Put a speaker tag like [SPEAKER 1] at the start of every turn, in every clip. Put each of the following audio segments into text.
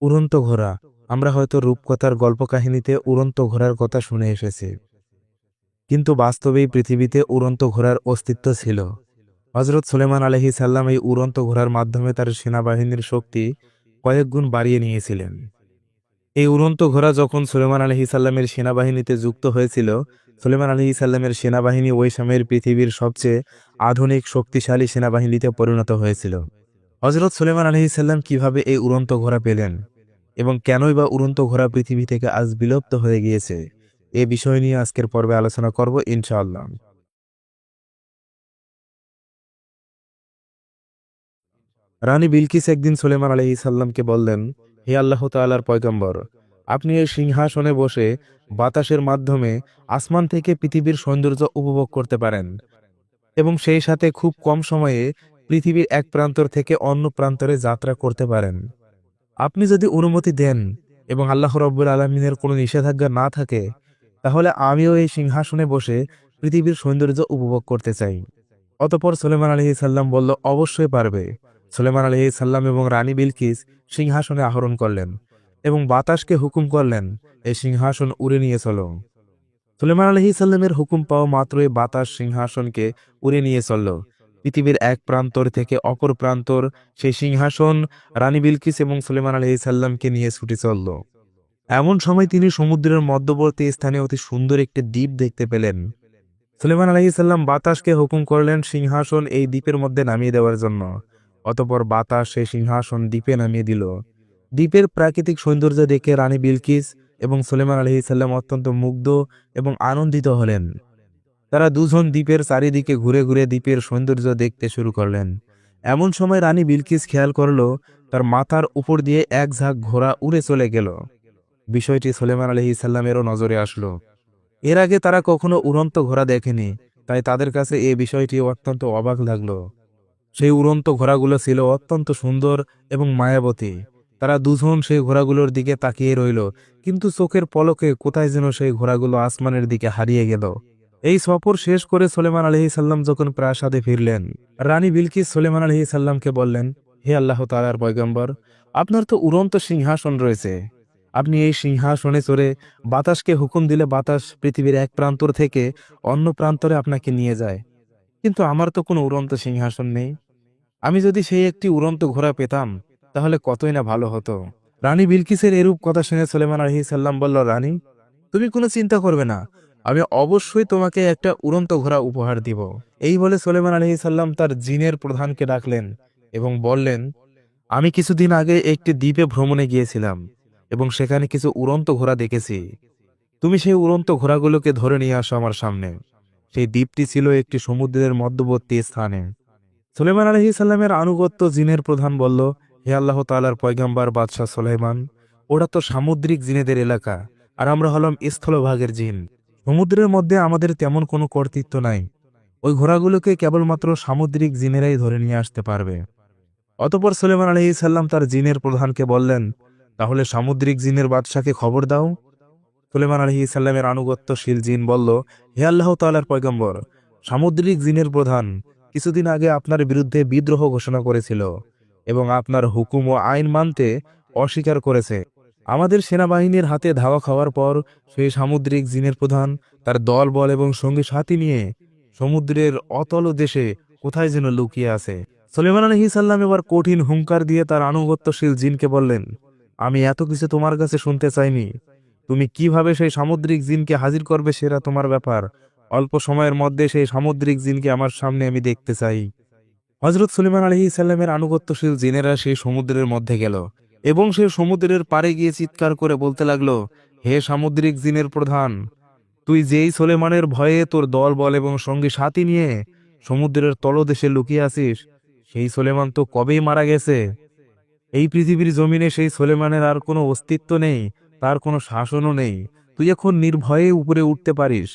[SPEAKER 1] উড়ন্ত ঘোড়া। আমরা হয়তো রূপকথার গল্প কাহিনীতে উড়ন্ত ঘোড়ার কথা শুনে এসেছি। কিন্তু বাস্তবেই পৃথিবীতে উড়ন্ত ঘোড়ার অস্তিত্ব ছিল। হজরত সুলেমান আলহি সাল্লাম এই উড়ন্ত ঘোড়ার মাধ্যমে তার সেনাবাহিনীর শক্তি কয়েক গুণ বাড়িয়ে নিয়েছিলেন। এই উড়ন্ত ঘোড়া যখন সুলেমান আলহি সাল্লামের সেনাবাহিনীতে যুক্ত হয়েছিল, সুলেমান আলহি সাল্লামের সেনাবাহিনী ওই সময়ের পৃথিবীর সবচেয়ে আধুনিক শক্তিশালী সেনাবাহিনীতে পরিণত হয়েছিল। হজরত সুলেমান আলহি সাল্লাম কীভাবে এই উড়ন্ত ঘোড়া পেলেন এবং কেনই বা উড়ন্ত ঘোড়া পৃথিবী থেকে আজ বিলুপ্ত হয়ে গিয়েছে, এ বিষয় নিয়ে আজকের পর্বে আলোচনা করব ইনশাআল্লাহ। রানী বিলকিস একদিন সুলেমান আলহি সাল্লামকে বললেন, হে আল্লাহ তাআলার পয়গম্বর, আপনি এই সিংহাসনে বসে বাতাসের মাধ্যমে আসমান থেকে পৃথিবীর সৌন্দর্য উপভোগ করতে পারেন এবং সেই সাথে খুব কম সময়ে পৃথিবীর এক প্রান্তর থেকে অন্য প্রান্তরে যাত্রা করতে পারেন। আপনি যদি অনুমতি দেন এবং আল্লাহ রব্বুল আলমিনের কোনো নিষেধাজ্ঞা না থাকে, তাহলে আমিও এই সিংহাসনে বসে পৃথিবীর সৌন্দর্য উপভোগ করতে চাই। অতপর সুলেমান আলহি সাল্লাম বলল, অবশ্যই পারবে। সুলেমান আলহি সাল্লাম এবং রানী বিলকিস সিংহাসনে আহরণ করলেন এবং বাতাসকে হুকুম করলেন, এই সিংহাসন উড়ে নিয়ে চলো। সুলেমান আলহি সাল্লামের হুকুম পাওয়া মাত্রই বাতাস সিংহাসনকে উড়ে নিয়ে চলল। পৃথিবীর এক প্রান্তর থেকে অপর প্রান্তর সেই সিংহাসন রানী বিলকিস এবং সুলেমান আলহি সাল্লামকে নিয়ে ছুটে চলল। এমন সময় তিনি সমুদ্রের মধ্যবর্তী স্থানে অতি সুন্দর একটি দ্বীপ দেখতে পেলেন। সুলেমান আলহি সাল্লাম বাতাসকে হুকুম করলেন সিংহাসন এই দ্বীপের মধ্যে নামিয়ে দেওয়ার জন্য। অতপর বাতাস সেই সিংহাসন দ্বীপে নামিয়ে দিল। দ্বীপের প্রাকৃতিক সৌন্দর্য দেখে রানী বিলকিস এবং সুলেমান আলহি সাল্লাম অত্যন্ত মুগ্ধ এবং আনন্দিত হলেন। তারা দুজন দ্বীপের চারিদিকে ঘুরে ঘুরে দ্বীপের সৌন্দর্য দেখতে শুরু করলেন। এমন সময় রানী বিলকিস খেয়াল করল, তার মাথার উপর দিয়ে এক ঝাঁক ঘোড়া উড়ে চলে গেল। বিষয়টি সুলেমান আলহি সাল্লামেরও নজরে আসলো। এর আগে তারা কখনো উড়ন্ত ঘোড়া দেখেনি, তাই তাদের কাছে এই বিষয়টি অত্যন্ত অবাক লাগল। সেই উড়ন্ত ঘোড়াগুলো ছিল অত্যন্ত সুন্দর এবং মায়াবতী। তারা দুজন সেই ঘোড়াগুলোর দিকে তাকিয়ে রইল, কিন্তু চোখের পলকে কোথায় যেন সেই ঘোড়াগুলো আসমানের দিকে হারিয়ে গেল। এই সফর শেষ করে সোলেমান আলহি সাল্লাম যখন প্রাসাদে ফিরলেন, রানী বিলকিস সোলেমান আলহি সাল্লামকে বললেন, হে আল্লাহ তালার পয়গম্বর, আপনার তো উড়ন্ত সিংহাসন রয়েছে। আপনি এই সিংহাসনে চড়ে বাতাসকে হুকুম দিলে বাতাস পৃথিবীর এক প্রান্তর থেকে অন্য প্রান্তরে আপনাকে নিয়ে যায়। কিন্তু আমার তো কোনো উড়ন্ত সিংহাসন নেই। আমি যদি সেই একটি উড়ন্ত ঘোড়া পেতাম, তাহলে কতই না ভালো হতো। রানী বিলকিসের এরূপ কথা শুনে সোলেমান আলহি সাল্লাম বলল, রানী, তুমি কোনো চিন্তা করবে না। আমি অবশ্যই তোমাকে একটা উড়ন্ত ঘোড়া উপহার দিব। এই বলে সোলেমান আলহি সাল্লাম তার জিনের প্রধানকে ডাকলেন এবং বললেন, আমি কিছুদিন আগে একটি দ্বীপে ভ্রমণে গিয়েছিলাম এবং সেখানে কিছু উড়ন্ত ঘোড়া দেখেছি। তুমি সেই উড়ন্ত ঘোড়াগুলোকে ধরে নিয়ে আসো আমার সামনে। সেই দ্বীপটি ছিল একটি সমুদ্রের মধ্যবর্তী স্থানে। সুলেমান আলহি সাল্লামের আনুগত্য জিনের প্রধান বলল, হে আল্লাহ তালার পয়গাম্বার বাদশাহ সোলেমান ওরা তো সামুদ্রিক জিনেদের এলাকা, আর আমরা হলাম স্থলভাগের জিন। সমুদ্রের মধ্যে আমাদের তেমন কোনো কর্তৃত্ব নাই। ওই ঘোড়াগুলোকে কেবলমাত্র সামুদ্রিক জিনেরাই ধরে নিয়ে আসতে পারবে। অতপর সুলেমান আলহি সাল্লাম তার জিনের প্রধানকে বললেন, তাহলে সামুদ্রিক জিনের বাদশাকে খবর দাও? সুলেমান আলহি সাল্লামের আনুগত্যশীল জিন বলল, হে আল্লাহ তাল্লার পয়গম্বর, সামুদ্রিক জিনের প্রধান কিছুদিন আগে আপনার বিরুদ্ধে বিদ্রোহ ঘোষণা করেছিল এবং আপনার হুকুম ও আইন মানতে অস্বীকার করেছে। আমাদের সেনাবাহিনীর হাতে ধাওয়া খাওয়ার পর সেই সামুদ্রিক জিনের প্রধান, তার দল, বল এবং সঙ্গী সাথী নিয়ে সমুদ্রের অতল দেশে কোথায় যেন লুকিয়ে আছে। সলিমান আলহি সাল্লাম এবার কঠিন হুঙ্কার দিয়ে তার আনুগত্যশীল জিনকে বললেন, আমি এত কিছু তোমার কাছে শুনতে চাইনি। তুমি কীভাবে সেই সামুদ্রিক জিনকে হাজির করবে সেটা তোমার ব্যাপার। অল্প সময়ের মধ্যে সেই সামুদ্রিক জিনকে আমার সামনে আমি দেখতে চাই। হজরত সুলিমান আলহি সাল্লামের আনুগত্যশীল জিনেরা সেই সমুদ্রের মধ্যে গেল। এবং সে সমুদ্রের পাড়ে গিয়ে চিৎকার করে বলতে লাগল, হে সামুদ্রিক জিনের প্রধান, তুই যেই সোলেমানের ভয়ে তোর দল, বল এবং সঙ্গী সাথী নিয়ে সমুদ্রের তলদেশে লুকিয়ে আসিস সেই সোলেমান তো কবেই মারা গেছে? এই পৃথিবীর জমিনে সেই সোলেমানের আর কোনো অস্তিত্ব নেই, তার কোনো শাসনও নেই। তুই এখন নির্ভয়ে উপরে উঠতে পারিস।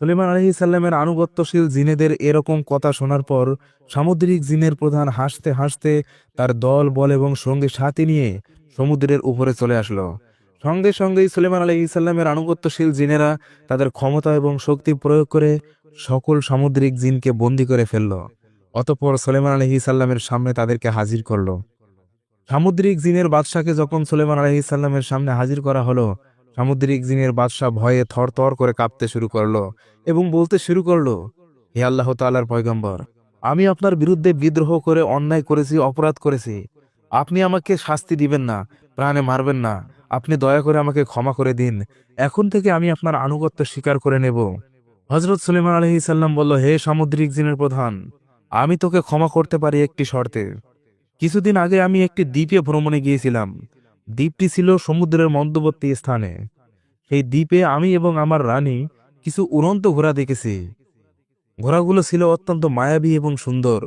[SPEAKER 1] সুলেমান আলহি সাল্লামের আনুগত্যশীল জিনেদের এরকম কথা শোনার পর সামুদ্রিক জিনের প্রধান হাসতে হাসতে তার দল, বল এবং সঙ্গে সাথী নিয়ে সমুদ্রের উপরে চলে আসলো। সঙ্গে সঙ্গেই সুলেমান আলহি ইসাল্লামের আনুগত্যশীল জিনেরা তাদের ক্ষমতা এবং শক্তি প্রয়োগ করে সকল সামুদ্রিক জিনকে বন্দী করে ফেলল। অতপর সুলেমান আলহি সাল্লামের সামনে তাদেরকে হাজির করল। সামুদ্রিক জিনের বাদশাকে যখন সুলেমান আলহিসাল্লামের সামনে হাজির করা হলো সামুদ্রিক জিনের বাদশাহ ভয়ে থর থরথর করে কাঁপতে শুরু করল এবং বলতে শুরু করল, হে আল্লাহ তাআলার পয়গম্বর, আমি আপনার বিরুদ্ধে বিদ্রোহ করে অন্যায় করেছি, অপরাধ করেছি। আপনি আমাকে শাস্তি দিবেন না, প্রাণে মারবেন না। আপনি দয়া করে আমাকে ক্ষমা করে দিন। এখন থেকে আমি আপনার আনুগত্য স্বীকার করে নেব। হজরত সুলেমান আলহি সাল্লাম বলল, হে সামুদ্রিক জিনের প্রধান, আমি তোকে ক্ষমা করতে পারি একটি শর্তে। কিছুদিন আগে আমি একটি দ্বীপে ভ্রমণে গিয়েছিলাম। দ্বীপটি ছিল সমুদ্রের মধ্যবর্তী স্থানে। সেই দ্বীপে আমি এবং আমার রানী কিছু উড়ন্ত ঘোড়া দেখেছি। ঘোড়াগুলো ছিল অত্যন্ত মায়াবী এবং সুন্দর।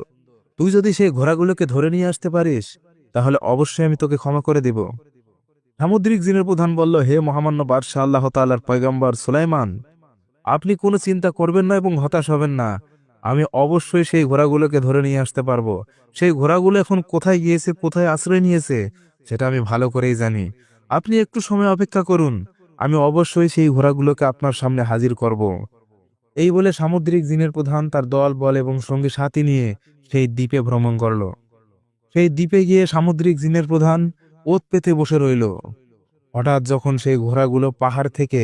[SPEAKER 1] তুই যদি সেই ঘোড়াগুলোকে ধরে নিয়ে আসতে পারিস, তাহলে অবশ্যই আমি তোকে ক্ষমা করে দেব। সামুদ্রিক জিনের প্রধান বলল, হে মহামান্য বাদশাহ, আল্লাহ তাল্লার পয়গম্বর সুলাইমান, আপনি কোনো চিন্তা করবেন না এবং হতাশ হবেন না। আমি অবশ্যই সেই ঘোড়াগুলোকে ধরে নিয়ে আসতে পারব। সেই ঘোড়াগুলো এখন কোথায় গিয়েছে, কোথায় আশ্রয় নিয়েছে, সেটা আমি ভালো করেই জানি। আপনি একটু সময় অপেক্ষা করুন। আমি অবশ্যই সেই ঘোড়াগুলোকে আপনার সামনে হাজির করব। এই বলে সামুদ্রিক জিনের প্রধান তার দল, বল এবং সঙ্গী সাথী নিয়ে সেই দ্বীপে ভ্রমণ করল। সেই দ্বীপে গিয়ে সামুদ্রিক জিনের প্রধান ওত পেতে বসে রইল। হঠাৎ যখন সেই ঘোড়াগুলো পাহাড় থেকে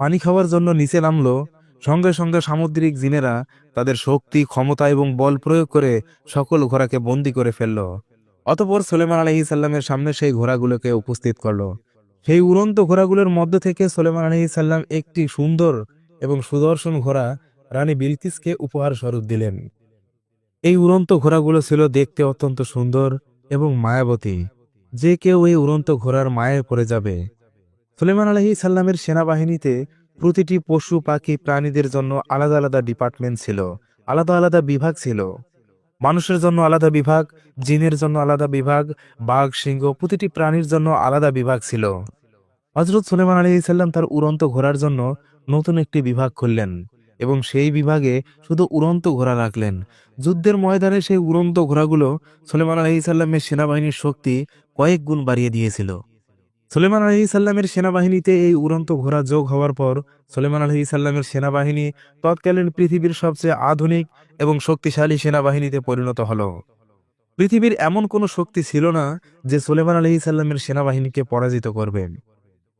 [SPEAKER 1] পানি খাওয়ার জন্য নিচে নামলো সঙ্গে সঙ্গে সামুদ্রিক জিনেরা তাদের শক্তি, ক্ষমতা এবং বল প্রয়োগ করে সকল ঘোড়াকে বন্দি করে ফেলল। অতপর সুলেমান আলহি সাল্লামের সামনে সেই ঘোড়াগুলোকে উপস্থিত করল। সেই উড়ন্ত ঘোড়াগুলোর মধ্য থেকে সুলেমান আলহি সাল্লাম একটি সুন্দর এবং সুদর্শন ঘোড়া রানী বিলকিসকে উপহার স্বরূপ দিলেন। এই উড়ন্ত ঘোড়াগুলো ছিল দেখতে অত্যন্ত সুন্দর এবং মায়াবতী। যে কেউ এই উড়ন্ত ঘোড়ার মায়ে পড়ে যাবে। সুলেমান আলহি সাল্লামের সেনাবাহিনীতে প্রতিটি পশু, পাখি, প্রাণীদের জন্য আলাদা আলাদা ডিপার্টমেন্ট ছিল, আলাদা আলাদা বিভাগ ছিল। মানুষের জন্য আলাদা বিভাগ, জিনের জন্য আলাদা বিভাগ, বাঘ, সিংহ, প্রতিটি প্রাণীর জন্য আলাদা বিভাগ ছিল। হজরত সুলেমান আলী সাল্লাম তার উড়ন্ত ঘোড়ার জন্য নতুন একটি বিভাগ খুললেন এবং সেই বিভাগে শুধু উড়ন্ত ঘোড়া রাখলেন। যুদ্ধের ময়দানে সেই উড়ন্ত ঘোড়াগুলো সুলেমান আলহি সাল্লামের সেনাবাহিনীর শক্তি কয়েক গুণ বাড়িয়ে দিয়েছিল। সুলেমান আলহি সাল্লামের সেনাবাহিনীতে এই উড়ন্ত ঘোড়া যোগ হওয়ার পর সুলেমান আলহি সাল্লামের সেনাবাহিনী তৎকালীন পৃথিবীর সবচেয়ে আধুনিক এবং শক্তিশালী সেনাবাহিনীতে পরিণত হলো। পৃথিবীর এমন কোনো শক্তি ছিল না যে সুলেমান আলহি সাল্লামের সেনাবাহিনীকে পরাজিত করবে।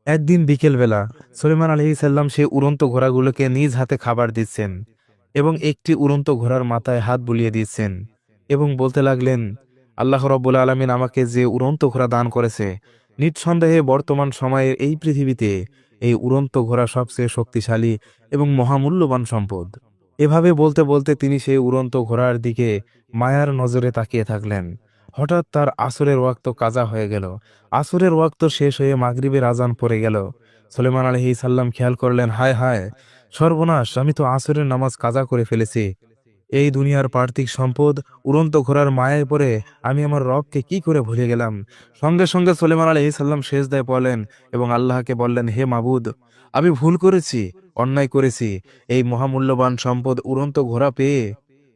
[SPEAKER 1] একদিন বিকেলবেলা সুলেমান আলহি সাল্লাম সেই উড়ন্ত ঘোড়াগুলোকে নিজ হাতে খাবার দিচ্ছেন এবং একটি উড়ন্ত ঘোড়ার মাথায় হাত বুলিয়ে দিচ্ছেন এবং বলতে লাগলেন, আল্লাহ রব্বুল আলমিন আমাকে যে উড়ন্ত ঘোড়া দান করেছে নিঃসন্দেহে বর্তমান সময়ের এই পৃথিবীতে এই উড়ন্ত ঘোড়া সবচেয়ে শক্তিশালী এবং মহামূল্যবান সম্পদ। এভাবে বলতে বলতে তিনি সেই উড়ন্ত ঘোড়ার দিকে মায়ার নজরে তাকিয়ে থাকলেন। হঠাৎ তার আসরের ওয়াক্ত কাজা হয়ে গেল। আসরের ওয়াক্ত শেষ হয়ে মাগরিবের আজান পড়ে গেল। সুলেমান আলহি সাল্লাম খেয়াল করলেন, হায় হায়, সর্বনাশ, আমি তো আসরের নামাজ কাজা করে ফেলেছি। এই দুনিয়ার পার্থিক সম্পদ উড়ন্ত ঘোড়ার মায়ায় পড়ে আমি আমার রবকে কি করে ভুলে গেলাম? সঙ্গে সঙ্গে সুলেমান আলহি সাল্লাম শেষ দায় পড়লেন এবং আল্লাহকে বললেন, হে মাবুদ, আমি ভুল করেছি, অন্যায় করেছি। এই মহামূল্যবান সম্পদ উড়ন্ত ঘোড়া পেয়ে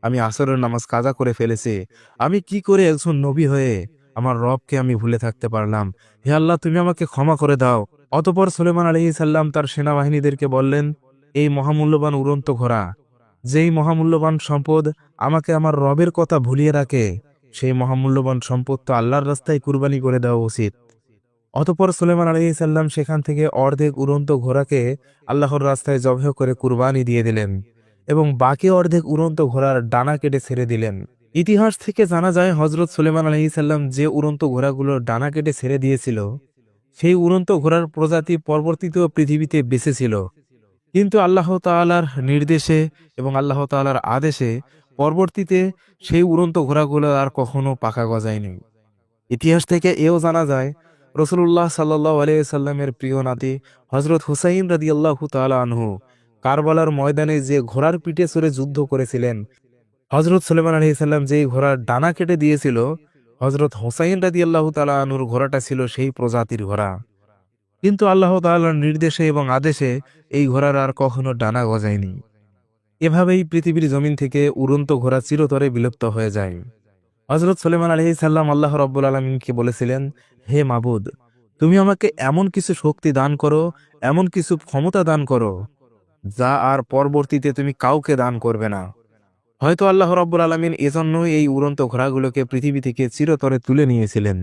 [SPEAKER 1] আমি আসরের নামাজ কাজা করে ফেলেছি। আমি কি করে একজন নবী হয়ে আমার রবকে আমি ভুলে থাকতে পারলাম? হে আল্লাহ, তুমি আমাকে ক্ষমা করে দাও। অতপর সুলেমান আলহি সাল্লাম তার সেনাবাহিনীদেরকে বললেন, এই মহামূল্যবান উড়ন্ত ঘোড়া যেই মহামূল্যবান সম্পদ আমাকে আমার রবের কথা ভুলিয়ে রাখে, সেই মহামূল্যবান সম্পদ তো আল্লাহর রাস্তায় কুরবানি করে দেওয়া উচিত। অতপর সুলেমান আলহি সাল্লাম সেখান থেকে অর্ধেক উড়ন্ত ঘোড়াকে আল্লাহর রাস্তায় জবেহ করে কুরবানি দিয়ে দিলেন এবং বাকি অর্ধেক উড়ন্ত ঘোড়ার ডানা কেটে ছেড়ে দিলেন। ইতিহাস থেকে জানা যায় হজরত সুলেমান আলহি সাল্লাম যে উড়ন্ত ঘোড়াগুলোর ডানা কেটে ছেড়ে দিয়েছিল, সেই উড়ন্ত ঘোড়ার প্রজাতি পরবর্তীতেও পৃথিবীতে বেঁচে ছিল। কিন্তু আল্লাহ তাআলার নির্দেশে এবং আল্লাহ তাআলার আদেশে পরবর্তীতে সেই উড়ন্ত ঘোড়াগুলো আর কখনো পাকা গজায়নি। ইতিহাস থেকে এও জানা যায় রসুল্লাহ সাল্লাহ আলিয়াল্লামের প্রিয় নাতি হজরত হুসাইন রাদি আল্লাহ আনহু কারবালার ময়দানে যে ঘোড়ার পিঠে চড়ে যুদ্ধ করেছিলেন হজরত সুলেমান আলহি সাল্লাম যেই ঘোড়ার ডানা কেটে দিয়েছিল হজরত হোসাইন রাদি আল্লাহ তালা আনুর ঘোড়াটা ছিল সেই প্রজাতির ঘোড়া। কিন্তু আল্লাহ তাল্লাহর নির্দেশে এবং আদেশে এই ঘোড়ার আর কখনো ডানা গজায়নি। এভাবেই পৃথিবীর জমিন থেকে উড়ন্ত ঘোড়া চিরতরে বিলুপ্ত হয়ে যায়। হজরত সুলেমান আলহি সাল্লাম আল্লাহ রব্বুল আলমিনকে বলেছিলেন, হে মাবুদ, তুমি আমাকে এমন কিছু শক্তি দান করো, এমন কিছু ক্ষমতা দান করো, যা আর পরবর্তীতে তুমি কাউকে দান করবে না। হয়তো আল্লাহ রব্বুল আলমিন এজন্যই এই উড়ন্ত ঘোড়াগুলোকে পৃথিবী থেকে চিরতরে তুলে নিয়েছিলেন।